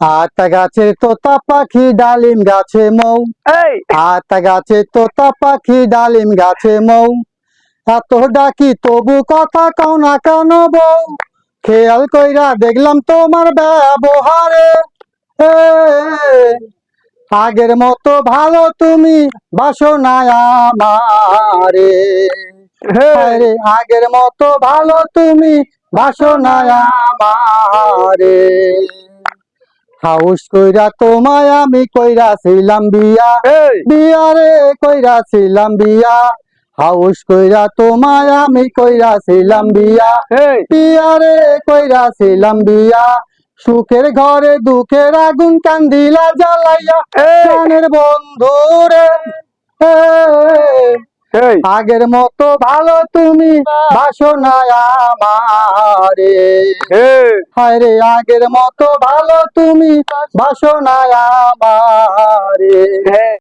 আতা গাছের তোতা পাখি ডালিম গাছে মৌ। আতা গাছে তোতা পাখি ডালিম গাছে মৌ। এত ডাকি তবু কথা কও না কেন বউ? খেয়াল কইরা দেখলাম তোমার ব্যবহারে। আগের মতো ভালো তুমি বাসো না আমারে আগের মতো ভালো তুমি বাসো না আমারে। হাউস কইরা তোমায় আমি কইরা ছিলাম বিয়া। বিয়া রে কইরা ছিলাম বিয়া। হাউস কইরা তোমায় আমি কইরা ছিলাম বিয়া। বিয়া রে কইরা ছিলাম বিয়া। সুখের ঘরে দুঃখের আগুন কান্দিলা জ্বালাইয়া প্রাণের বন্ধু রে আগের মতো ভালো তুমি বাসো না আমারে। এই হায় রে আগের মতো ভালো তুমি বাসনায় আমারে